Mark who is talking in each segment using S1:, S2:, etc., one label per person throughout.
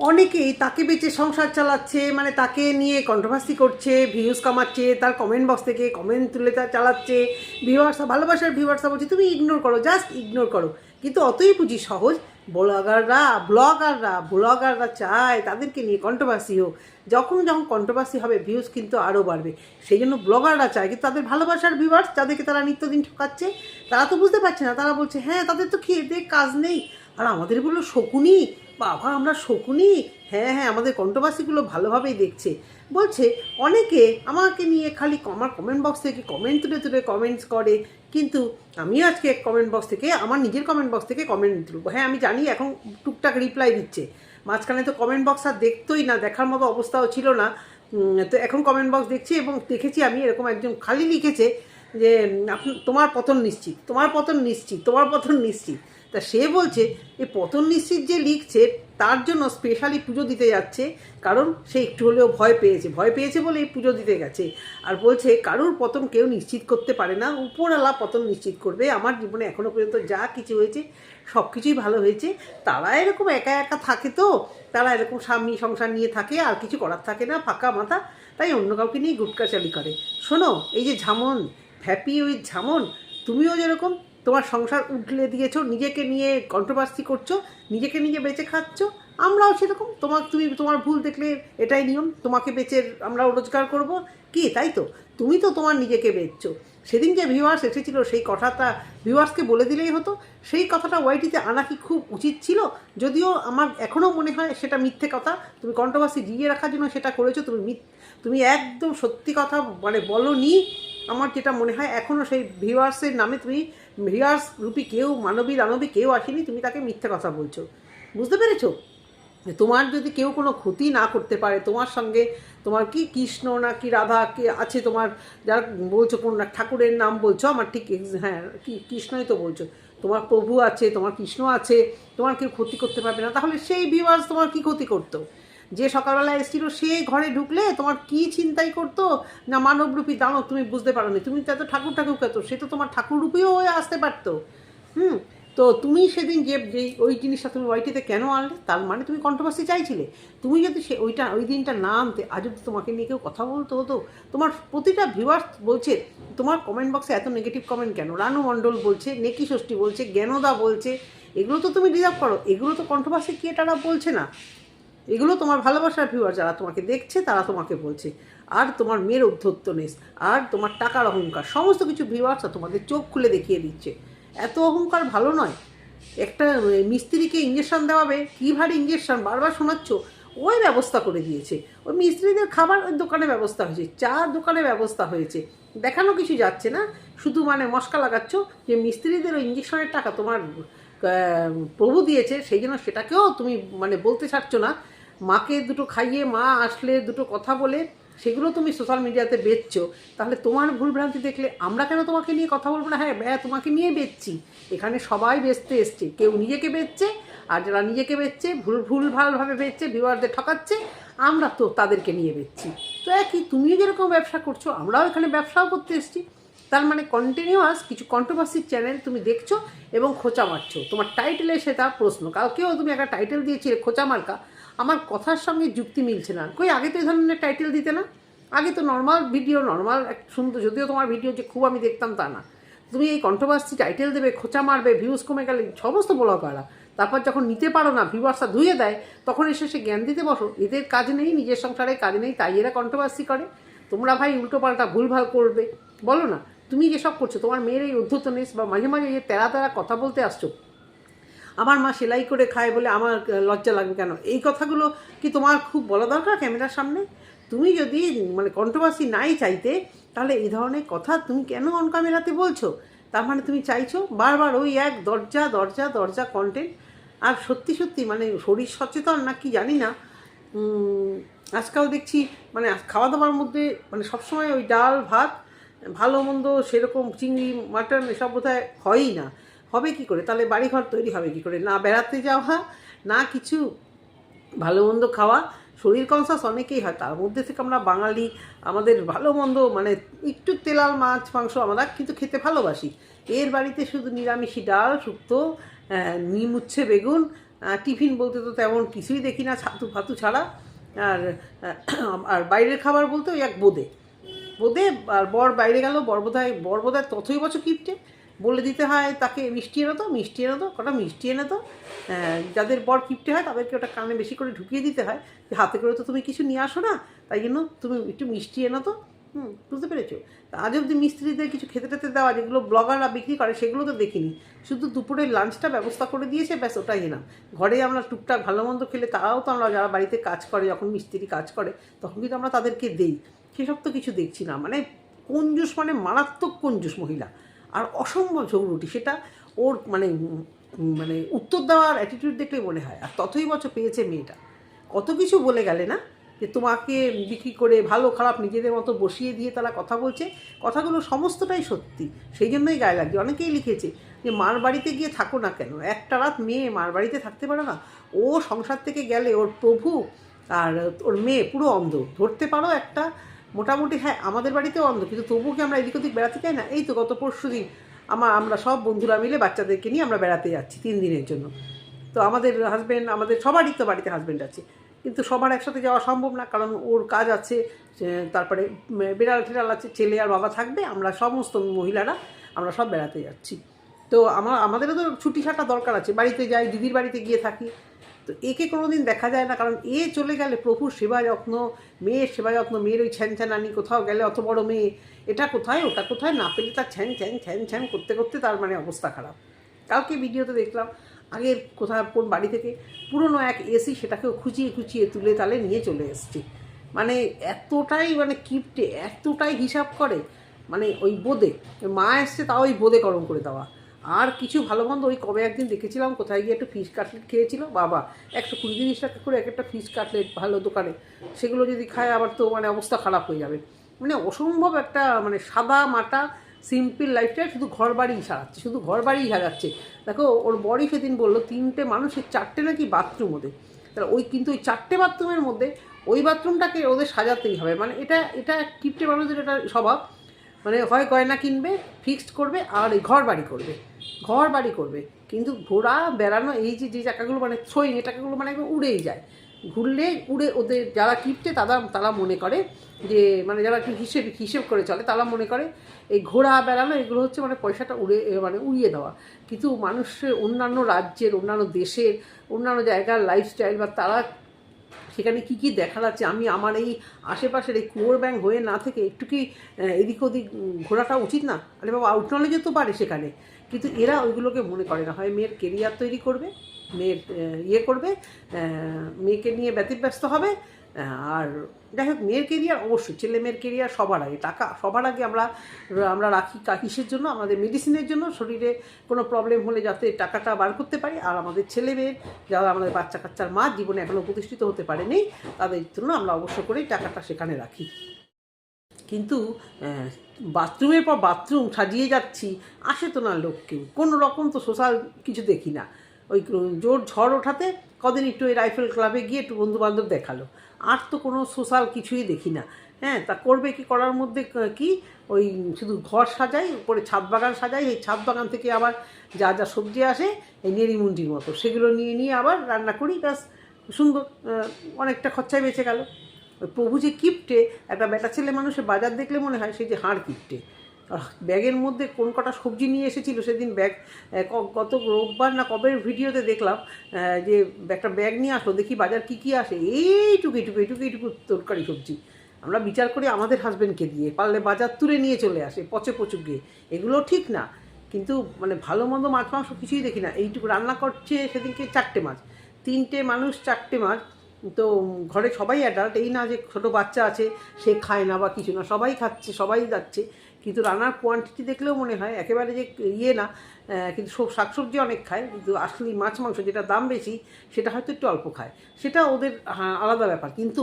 S1: অনেকেই তাকে বেঁচে সংসার চালাচ্ছে মানে তাকে নিয়ে কন্ট্রোভার্সি করছে ভিউজ কামাচ্ছে, তার কমেন্ট বক্স থেকে কমেন্ট তুলে তার চালাচ্ছে ভিউয়ার্সা ভালোবাসার ভিউয়ার্সা বলছে, তুমি ইগনোর করো জাস্ট ইগনোর করো। কিন্তু অতই বুঝি সহজ ব্লগাররা ব্লগাররা ব্লগাররা চায় তাদেরকে নিয়ে কন্ট্রোভার্সি হোক। যখন যখন কন্ট্রোভার্সি হবে ভিউজ কিন্তু আরও বাড়বে। সেই জন্য ব্লগাররা চায়, কিন্তু তাদের ভালোবাসার ভিউয়ার্স যাদেরকে তারা নিত্যদিন ঠকাচ্ছে, তারা তো বুঝতে পারছে না। তারা বলছে হ্যাঁ তাদের তো খেয়ে কাজ নেই। আর আমাদের বলল শকুনি বাবা, আমরা শকুনি? হ্যাঁ হ্যাঁ আমাদের কন্ট্রোভার্সিগুলো ভালোভাবেই দেখছে। বলছে, অনেকে আমাকে নিয়ে খালি আমার কমেন্ট বক্স থেকে কমেন্ট তুলে তুলে কমেন্টস করে, কিন্তু আমিও আজকে কমেন্ট বক্স থেকে, আমার নিজের কমেন্ট বক্স থেকে কমেন্ট তুলবো। হ্যাঁ আমি জানি এখন টুকটাক রিপ্লাই দিচ্ছে। মাঝখানে তো কমেন্ট বক্স আর দেখতোই না, দেখার মতো অবস্থাও ছিল না। তো এখন কমেন্ট বক্স দেখছি এবং দেখেছি আমি এরকম একজন খালি লিখেছে যে তোমার পতন নিশ্চিত, তোমার পতন নিশ্চিত, তোমার পতন নিশ্চিত। তা সে বলছে এই পতন নিশ্চিত যে লিখছে, তার জন্য স্পেশালি পুজো দিতে যাচ্ছে, কারণ সে একটু হলেও ভয় পেয়েছে ভয় পেয়েছে বলে এই পুজো দিতে গেছে। আর বলছে, কারোর পতন কেউ নিশ্চিত করতে পারে না, উপরওয়ালা পতন নিশ্চিত করবে, আমার জীবনে এখনও পর্যন্ত যা কিছু হয়েছে সব কিছুই ভালো হয়েছে, তারা এরকম একা একা থাকে তো, তারা এরকম স্বামী সংসার নিয়ে থাকে, আর কিছু করার থাকে না, ফাঁকা মাথা, তাই অন্য কাউকে নিয়ে গুটকাচালি করে। শোনো, এই যে ঝামন হ্যাপি উইথ ঝামন, তুমিও যেরকম তোমার সংসার উঠলে দিয়েছ, নিজেকে নিয়ে কন্ট্রোভার্সি করছ, নিজেকে নিজে বেঁচে খাচ্ছ, আমরাও সেরকম। তোমার তুমি, তোমার ভুল দেখলে এটাই নিয়ম, তোমাকে বেচে আমরাও রোজগার করব। কি, তাই তো? তুমি তো তোমার নিজেকে বেচছো। সেদিন যে ভিউয়ার্স এসেছিল, সেই কথাটা ভিউয়ার্সকে বলে দিলেই হতো। সেই কথাটা ওয়াইটিতে আনা কি খুব উচিত ছিল? যদিও আমার এখনও মনে হয় সেটা মিথ্যে কথা। তুমি কন্ট্রোভার্সি জিয়ে রাখার জন্য সেটা করেছ, তুমি তুমি একদম সত্যি কথা মানে বলো নি আমার যেটা মনে হয় এখনও সেই ভিউয়ার্সের নামে তুমি ভিউয়ার্স রূপী কেউ, মানবী, দানবী কেউ আসেনি, তুমি তাকে মিথ্যে কথা বলছো। বুঝতে পেরেছ? তোমার যদি কেউ কোনো ক্ষতি না করতে পারে, তোমার সঙ্গে তোমার কি কৃষ্ণ না কি রাধা কি আছে তোমার, যারা বলছো কোন ঠাকুরের নাম বলছো, আমার ঠিক হ্যাঁ কি কৃষ্ণই তো বলছো। তোমার প্রভু আছে, তোমার কৃষ্ণ আছে, তোমার কেউ ক্ষতি করতে পারবে না, তাহলে সেই ভিউয়ার্স তোমার কি ক্ষতি করতো? যে সকালবেলা এসেছিল, সে ঘরে ঢুকলে তোমার কি চিন্তাই করতো? না, মানবরূপী দানব, তুমি বুঝতে পারো নি তুমি তো এত ঠাকুর ঠাকুর খেতো সে তো তোমার ঠাকুর রূপীও হয়ে আসতে পারতো। হুম? তো তুমি সেদিন যে যেই ওই জিনিসটা তুমি ওয়াইটিতে কেন আনলে, তার মানে তুমি কন্ট্রোভার্সি চাইছিলে। তুমি যদি সে ওইটা, ওই দিনটা না আনতে, আজ যদি তোমাকে নিয়ে কেউ কথা বলতো হতো, তোমার প্রতিটা ভিউয়ার্স বলছে, তোমার কমেন্ট বক্সে এত নেগেটিভ কমেন্ট কেন? রানু মণ্ডল বলছে, নেকি ষষ্ঠী বলছে, জ্ঞানদা বলছে, এগুলো তো তুমি রিজার্ভ করো। এগুলো তো কন্ট্রোভার্সি ক্রিয়েটাররা বলছে না। এগুলো তোমার ভালোবাসার ভিউয়ার যারা তোমাকে দেখছে, তারা তোমাকে বলছে। আর তোমার মেয়ের উদ্ধত্তনেস আর তোমার টাকার অহংকার, সমস্ত কিছু ভিউয়ার্সরা তোমাদের চোখ খুলে দেখিয়ে দিচ্ছে। এত অহংকার ভালো নয়। একটা মিস্ত্রিকে ইঞ্জেকশন দেওয়াবে, কী ভারী ইঞ্জেকশন বারবার শোনাচ্ছ, ওই ব্যবস্থা করে দিয়েছে। ওই মিস্ত্রিদের খাবার ওই দোকানে ব্যবস্থা হয়েছে, চা দোকানে ব্যবস্থা হয়েছে। দেখানো কিছু যাচ্ছে না। শুধু মানে মশকা লাগাচ্ছ যে মিস্ত্রিদের ওই ইঞ্জেকশনের টাকা তোমার প্রভু দিয়েছে, সেই জন্য সেটাকেও তুমি মানে বলতে ছাড়ছো না। মাকে দুটো খাইয়ে, মা আসলে দুটো কথা বলে, সেগুলো তুমি সোশ্যাল মিডিয়াতে বেচছো। তাহলে তোমার ভুলভ্রান্তি দেখলে আমরা কেন তোমাকে নিয়ে কথা বলব না? হ্যাঁ হ্যাঁ তোমাকে নিয়ে বেচছি। এখানে সবাই বেচতে এসছে। কেউ নিজেকে বেচছে, আর যারা নিজেকে বেচছে, ভুল ভুল ভালভাবে বেচছে, ভিউয়ারদের ঠকাচ্ছে, আমরা তো তাদেরকে নিয়ে বেচছি। তো একই, তুমিও যেরকম ব্যবসা করছ, আমরাও এখানে ব্যবসাও করতে এসছি। তার মানে কন্টিনিউয়াস কিছু কন্ট্রোভার্সি চ্যানেল তুমি দেখছ এবং খোঁচা মারছো। তোমার টাইটেলে সেটা প্রশ্ন। কালকেও তুমি একটা টাইটেল দিয়েছিলে খোঁচা মার্কা। আমার কথার সঙ্গে যুক্তি মিলছে না। কই আগে তো এই ধরনের টাইটেল দিতে না? আগে তো নর্মাল ভিডিও নর্মাল এক সুন্দর যদিও তোমার ভিডিও যে খুব আমি দেখতাম তা না। তুমি এই কন্ট্রোভার্সি টাইটেল দেবে, খোঁচা মারবে ভিউজ কমে গেলে, সমস্ত ব্লগাররা তারপর যখন নিতে পারো না ভিউয়ার্সটা ধুয়ে দেয়, তখন এসে সে জ্ঞান দিতে বসো। এদের কাজ নেই, নিজের সংসারে কাজ নেই, তাই এরা কন্ট্রোভার্সি করে। তোমরা ভাই উল্টো পাল্টা ভুলভাল করবে। বলো না, তুমি যেসব করছ, তোমার মেয়ের এই উদ্ধতনেস বা মাঝে মাঝে যে তেরা তেরা কথা বলতে আসছো আমার মা সেলাই করে খায় বলে আমার লজ্জা লাগবে কেন? এই কথাগুলো কি তোমার খুব বলা দরকার ক্যামেরার সামনে? তুমি যদি মানে কন্ট্রোভার্সি নাই চাইতে, তাহলে এই ধরনের কথা তুমি কেন অন ক্যামেরাতে বলছো? তার মানে তুমি চাইছো বারবার ওই এক দরজা দরজা দরজা কন্টেন্ট আর সত্যি সত্যি মানে শরীর সচেতন না কি জানি না। আজকাল দেখছি মানে খাওয়া দাওয়ার মধ্যে মানে সবসময় ওই ডাল, ভাত, ভালো মন্দ সেরকম চিংড়ি, মাটন এসব বোধহয় হয়ই না। হবে কি করে? তাহলে বাড়িঘর তৈরি হবে কি করে? না বেড়াতে যাওয়া না কিছু ভালো মন্দ খাওয়া শরীর কনসাস অনেকেই হয়। তার মধ্যে থেকে আমরা বাঙালি আমাদের ভালো মন্দ মানে একটু তেলাল মাছ মাংস আমরা কিন্তু খেতে ভালোবাসি। এর বাড়িতে শুধু নিরামিষি ডাল শুক্তো আহ, নিম উচ্ছে বেগুন টিফিন বলতে তো তেমন কিছুই দেখি না ছাতু ফাতু ছাড়া। আর আর বাইরের খাবার বলতে ওই এক বোদে। বোদে আর বর বাইরে গেল বর বোধহয় বর বোধহয় তথই বছর কিপটে। বলে দিতে হয় তাকে, মিষ্টি এনে তো মিষ্টি এনে তো কটা মিষ্টি এনে তো যাদের বর কিপটে হয় তাদেরকে ওটা কানে বেশি করে ঢুকিয়ে দিতে হয়। যে হাতে করে তো তুমি কিছু নিয়ে আসো না, তাই জন্য তুমি একটু মিষ্টি এনো তো হুম, বুঝতে পেরেছ? আজ অব্দি মিস্ত্রিদের কিছু খেতে টেতে দেওয়া, যেগুলো ব্লগাররা বিক্রি করে সেগুলো তো দেখিনি। শুধু দুপুরের লাঞ্চটা ব্যবস্থা করে দিয়েছে, ব্যাস ওটাই এনাম ঘরে আমরা টুকটাক ভালো মন্দ খেলে তারাও তো আমরা যারা বাড়িতে কাজ করে, যখন মিস্ত্রি কাজ করে, তখন কিন্তু আমরা তাদেরকে দেই। সেসব তো কিছু দেখছি না। মানে কঞ্জুস মানে মারাত্মক কঞ্জুস মহিলা? আর অসম্ভব ঝগড়ুটি সেটা ওর মানে মানে উত্তর দেওয়ার অ্যাটিটিউড দেখলে মনে হয়। আর ততই বছর পেয়েছে মেয়েটা। কত কিছু বলে গেলে না, যে তোমাকে বিক্রি করে ভালো খারাপ নিজেদের মতো বসিয়ে দিয়ে তারা কথা বলছে, কথাগুলো সমস্তটাই সত্যি। সেই জন্যই গায়ে লাগছে। অনেকেই লিখেছে যে, মার বাড়িতে গিয়ে থাকো না কেন? একটা রাত মেয়ে মার বাড়িতে থাকতে পারে না? ও সংসার থেকে গেলে ওর প্রভু আর ওর মেয়ে পুরো অন্ধ। ধরতে পারো একটা মোটামুটি হ্যাঁ আমাদের বাড়িতেও অন্ধ, কিন্তু তবুও কি আমরা এদিক ওদিক বেড়াতে চাই না? এই তো গত পরশু দিন আমার আমরা সব বন্ধুরা মিলে বাচ্চাদেরকে নিয়ে আমরা বেড়াতে যাচ্ছি তিন দিনের জন্য। তো আমাদের হাজব্যান্ড আমাদের সবারই তো বাড়িতে হাজব্যান্ড আছে, কিন্তু সবার একসাথে যাওয়া সম্ভব না, কারণ ওর কাজ আছে তারপরে বিড়াল টিড়াল আছে, ছেলে আর বাবা থাকবে, আমরা সমস্ত মহিলারা আমরা সব বেড়াতে যাচ্ছি। তো আমার আমাদেরও তো ছুটি ছাটা দরকার আছে, বাড়িতে যাই, দিদির বাড়িতে গিয়ে থাকি। তো একে কোনোদিন দেখা যায় না, কারণ এ চলে গেলে প্রভুর সেবা যত্ন মেয়ের সেবা যত্ন মেয়ের ওই ছ্যান ছ্যানানি কোথাও গেলে অত বড় মেয়ে, এটা কোথায়, ওটা কোথায়, না পেলে তার ছ্যান ছ্যান ছ্যান ছ্যান করতে করতে তার মানে অবস্থা খারাপ। কালকে ভিডিওতে দেখলাম, আগের কোথাও কোন বাড়ি থেকে পুরনো এক এসি সেটাকেও খুঁচিয়ে খুঁচিয়ে তুলে তালে নিয়ে চলে এসছে। মানে এতটাই মানে কিপটে, এতটাই হিসাব করে মানে ওই বোদে, মা এসছে তাও ওই বোদে গরম করে দেওয়া। আর কিছু ভালো মন্দ, ওই কবে একদিন দেখেছিলাম, কোথায় গিয়ে একটু ফিশ কাটলেট খেয়েছিল, বাবা, একশো কুড়ি তিরিশ টাকা করে এক একটা ফিশ কাটলেট ভালো দোকানে, সেগুলো যদি খায় আবার তো মানে অবস্থা খারাপ হয়ে যাবে। মানে অসম্ভব একটা মানে সাদা মাটা সিম্পল লাইফটাই শুধু ঘর বাড়িই সারাচ্ছে শুধু ঘর বাড়িই সাজাচ্ছে। দেখো, ওর বড়ি সেদিন বলল, তিনটে মানুষের চারটে নাকি বাথরুম ওদের। তাহলে ওই কিন্তু ওই চারটে বাথরুমের মধ্যে, ওই বাথরুমটাকে ওদের সাজাতেই হবে। মানে এটা এটা কিপটে মানুষদের এটা স্বভাব। মানে হয় গয়না কিনবে ফিক্সড করবে আর ঘর বাড়ি করবে। ঘর বাড়ি করবে। কিন্তু ঘোরা বেড়ানো, এই যে যে টাকাগুলো মানে থ্রোয়িং, এই টাকাগুলো মানে একদম উড়েই যায়। ঘুরলে উড়ে ওদের যারা কিপটে, তারা তারা মনে করে যে মানে যারা একটু হিসেব হিসেব করে চলে, তারা মনে করে এই ঘোরা বেড়ানো, এগুলো হচ্ছে মানে পয়সাটা উড়ে মানে উড়িয়ে দেওয়া। কিন্তু মানুষের অন্যান্য রাজ্যের, অন্যান্য দেশের, অন্যান্য জায়গার লাইফস্টাইল বা তারা সেখানে কি কি দেখা যাচ্ছে? আমি আমার এই আশেপাশের এই কুয়োর ব্যাং হয়ে না থেকে একটু কি এদিক ওদিক ঘোরাটা উচিত না? আরে বাবা আউট নলেজে তো পারে সেখানে। কিন্তু এরা ওইগুলোকে মনে করে না। হয় মেয়ের কেরিয়ার তৈরি করবে? মেয়ের ইয়ে করবে মেয়েকে নিয়ে ব্যতিব্যস্ত হবে আর যাই হোক, মেয়ের কেরিয়ার অবশ্যই, ছেলে মেয়ের কেরিয়ার সবার আগে, টাকা সবার আগে আমরা আমরা রাখি কিসের জন্য? আমাদের মেডিসিনের জন্য, শরীরে কোনো প্রবলেম হলে যাতে টাকাটা বার করতে পারি, আর আমাদের ছেলে মেয়ের যারা আমাদের বাচ্চা কাচ্চার মা, জীবনে এখনও প্রতিষ্ঠিত হতে পারেনি, তাদের জন্য আমরা অবশ্য করেই টাকাটা সেখানে রাখি। কিন্তু বাথরুমের পর বাথরুম সাজিয়ে যাচ্ছি, আসে তো না লোক কেউ কোনো রকম তো সোশ্যাল কিছু দেখি না। ওই জোর ঝড় ওঠাতে কদিন একটু ওই রাইফেল ক্লাবে গিয়ে একটু বন্ধু বান্ধব দেখাল। আর তো কোনো সোশ্যাল কিছুই দেখি না। হ্যাঁ তা করবে কি করার মধ্যে ক- ওই শুধু ঘর সাজাই, উপরে ছাদ বাগান সাজাই, এই ছাদ বাগান থেকে আবার যা যা সবজি আসে, এই নেড়িমুন্ডির মতো। সেগুলো নিয়ে নিয়ে আবার রান্না করি, ব্যাস। সুন্দর অনেকটা খরচায় বেঁচে গেল। ওই প্রভু যে কিপটে, একটা বেটা ছেলে মানুষের বাজার দেখলে মনে হয় সেই যে হাড় কিপটে। ব্যাগের মধ্যে কোন কটা সবজি নিয়ে এসেছিল সেদিন ব্যাগ গত রোববার না কবে ভিডিওতে দেখলাম যে একটা ব্যাগ নিয়ে আসলো, দেখি বাজার কি কি আসে, এইটুকু এইটুকু এইটুকু এইটুকু তরকারি, সবজি। আমরা বিচার করি আমাদের হাজব্যান্ডকে দিয়ে, পারলে বাজার তুলে নিয়ে চলে আসে, পচে পচুক গিয়ে। এগুলো ঠিক না, কিন্তু মানে ভালো মন্দ মাছ মাংস কিছুই দেখি না। এইটুকু রান্না করছে সেদিনকে চারটে মাছ, তিনটে মানুষ, চারটে মাছ। তো ঘরে সবাই অ্যাডাল্ট এই না যে ছোটো বাচ্চা আছে, সে খায় না বা কিছু না, সবাই খাচ্ছে, সবাই যাচ্ছে। কিন্তু রান্নার কোয়ান্টিটি দেখলেও মনে হয় একেবারে যে ইয়ে না কিন্তু সব শাকসবজি অনেক খায় কিন্তু আসলে মাছ মাংস যেটা দাম বেশি সেটা হয়তো একটু অল্প খায়। সেটা ওদের হ্যাঁ, আলাদা ব্যাপার। কিন্তু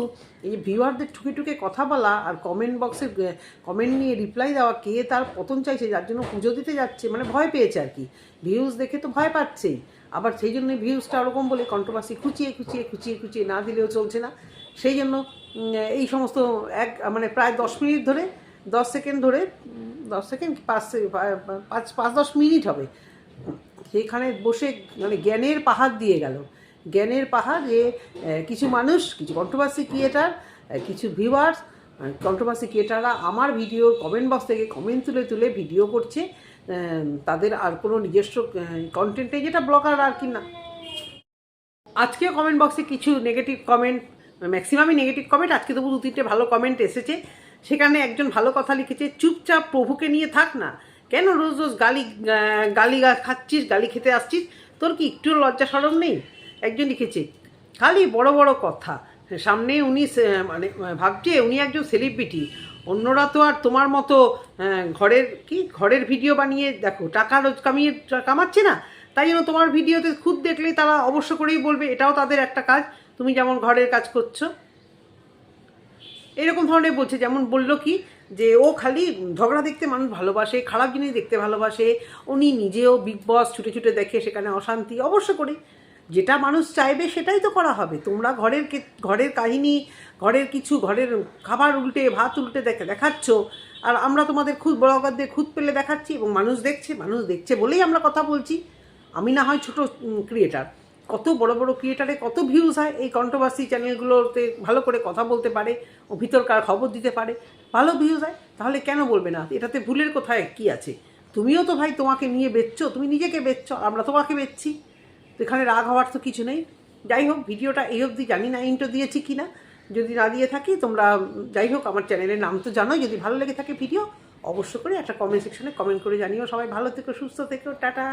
S1: এই ভিউয়ারদের ঠুকে ঠুকে কথা বলা আর কমেন্ট বক্সে কমেন্ট নিয়ে রিপ্লাই দেওয়া কে তার পতন চাইছে যার জন্য পুজো দিতে যাচ্ছে মানে ভয় পেয়েছে আর কি। ভিউজ দেখে তো ভয় পাচ্ছেই। আবার সেই জন্য ভিউজটা ওরকম বলে কন্ট্রোভার্সি খুঁচিয়ে খুঁচিয়ে খুঁচিয়ে খুঁচিয়ে না দিলেও চলছে না। সেই জন্য এই সমস্ত এক মানে প্রায় দশ মিনিট ধরে দশ সেকেন্ড ধরে, দশ সেকেন্ড, পাঁচ পাঁচ পাঁচ দশ মিনিট হবে। সেখানে বসে মানে জ্ঞানের পাহাড় দিয়ে গেল। জ্ঞানের পাহাড় যে কিছু মানুষ, কিছু কন্ট্রোভার্সি ক্রিয়েটার কিছু ভিউয়ার্স কন্ট্রোভার্সি ক্রিয়েটাররা আমার ভিডিও কমেন্ট বক্স থেকে কমেন্ট তুলে তুলে ভিডিও করছে। তাদের আর কোনো নিজস্ব কন্টেন্টে যেটা ব্লগার আর কি না। আজকেও কমেন্ট বক্সে কিছু নেগেটিভ কমেন্ট ম্যাক্সিমামই নেগেটিভ কমেন্ট আজকে তবু দু তিনটে ভালো কমেন্ট এসেছে। সেখানে একজন ভালো কথা লিখেছে, চুপচাপ প্রভুকে নিয়ে থাক না। কেন রোজ রোজ গালি গালি খাচ্ছিস, গালি খেতে আসছিস? তোর কি একটু লজ্জা সরম নেই? একজন লিখেছে, খালি বড় বড় কথা। সামনে উনি মানে ভাবছে উনি একজন সেলিব্রিটি অন্যরা তো আর তোমার মতো ঘরের, কি ঘরের ভিডিও বানিয়ে, দেখো, টাকা রোজ কামিয়ে কামাচ্ছে না। তাই জন্য তোমার ভিডিওতে খুদ দেখলে তারা অবশ্য করেই বলবে, এটাও তাদের একটা কাজ। তুমি যেমন ঘরের কাজ করছ এরকম ধরনের বলছে, যেমন বলল কি, যে ও খালি ঝগড়া দেখতে মানুষ ভালোবাসে, খারাপ জিনিস দেখতে ভালোবাসে, উনি নিজেও বিগ বস ছুটে ছুটে দেখে সেখানে অশান্তি অবশ্য করে যেটা মানুষ চাইবে সেটাই তো করা হবে। তোমরা ঘরের ঘরের কাহিনী, ঘরের কিছু, ঘরের খাবার উল্টে, ভাত উল্টে দেখে দেখাচ্ছ, আর আমরা তোমাদের খুদ বড়গারদের খুদ পেলে দেখাচ্ছি এবং মানুষ দেখছে মানুষ দেখছে বলেই আমরা কথা বলছি। আমি না হয় ছোট ক্রিয়েটার কত বড় বড় ক্রিয়েটারে কত ভিউজ হয়, এই কন্ট্রোভার্সি চ্যানেলগুলোতে ভালো করে কথা বলতে পারে ও ভিতরকার খবর দিতে পারে, ভালো ভিউজ হয়, তাহলে কেন বলবে না? এটাতে ভুলের কোথায় কি আছে? তুমিও তো ভাই তোমাকে নিয়ে বেচছো, তুমি নিজেকে বেচছো, আমরা তোমাকে বেচছি। তো এখানে রাগ হওয়ার তো কিছু নেই। যাই হোক, ভিডিওটা এই অবধি জানি না ইন্টো দিয়েছি কি না যদি না দিয়ে থাকি, তোমরা, যাই হোক, আমার চ্যানেলের নাম তো জানোই, যদি ভালো লেগে থাকে ভিডিও অবশ্য করে একটা কমেন্ট সেকশনে কমেন্ট করে জানিও। সবাই ভালো থেকো, সুস্থ থেকো, টাটা।